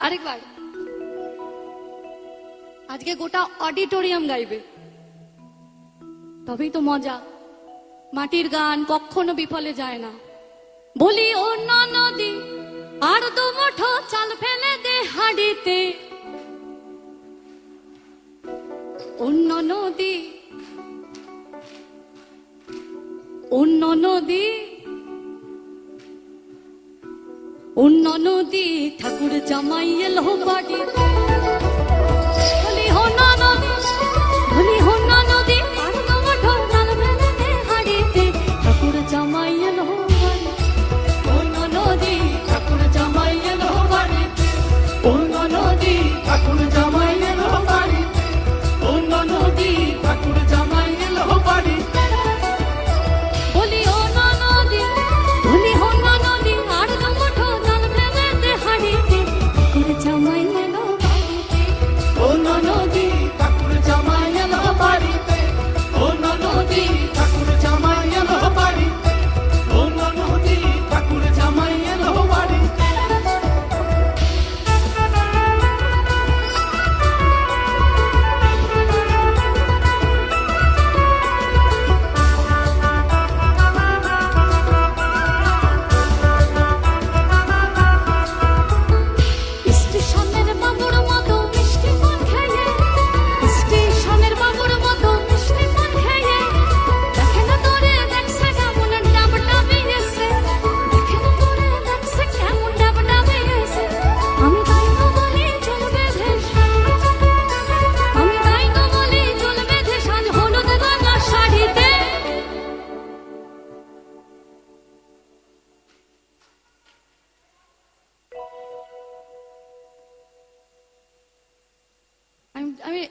আরেকবার। আজকে গোটা অডিটোরিয়াম গাইবে। তবেই তো মজা। মাটির গান কখনো বিফলে যায় না। বলি অন্য নদী আর দু মুঠো চাল ফেলে দে হাড়িতে। অন্য নদী অন্য নদী অন্য নদী ঠাকুর জামাই এলো বাড়িতে হলি হন্য নদী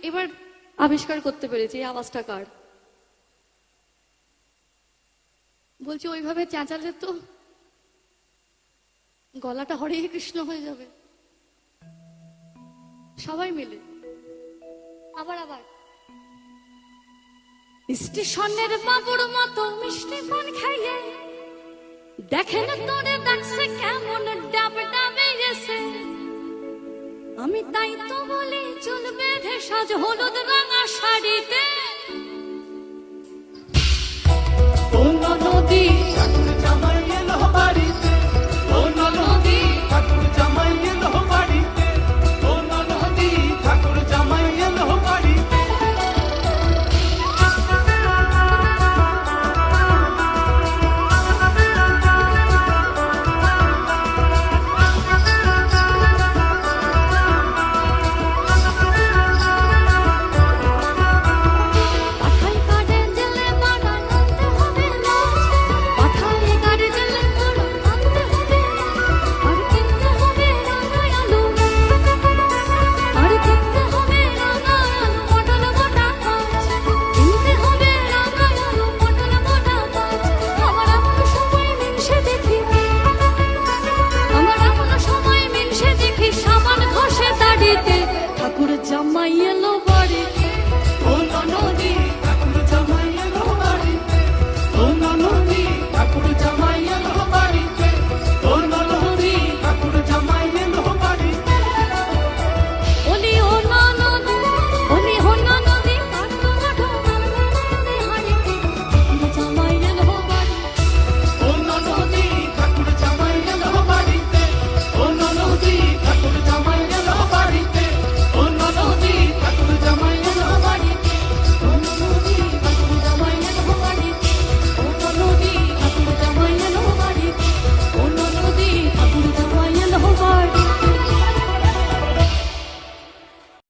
এবার আবিষ্কার করতে পেরেছি আওয়াজটা কার? বলছি, ওইভাবে চেঁচালে তো গলাটা হরে কৃষ্ণ হয়ে যাবে। সবাই মিলে। আবার আবার। স্টেশনের বাবুর মতো মিষ্টি পান খাইয়ে দেখেন তোরে ডাকছে কেমন ডাব ডাবে এসে। আমি তাই তো বলি চুল বেঁধে সাজ হলুদ রাঙা শাড়ি জামাই এলো বাড়ি। ও ননদি ঠাকুর জামাই এলো বাড়ি। ও ননদি ঠাকুর জামাই এলো বাড়িতে ও ননদি ঠাকুর জামাই এলো বাড়ি। ওলি ও ননদি ওলি ও ননদি কাকু মাঠো ননদি হাড়িতে জামাই এলো বাড়ি। ও ননদি ঠাকুর জামাই এলো বাড়িতে। ও ননদি ঠাকুর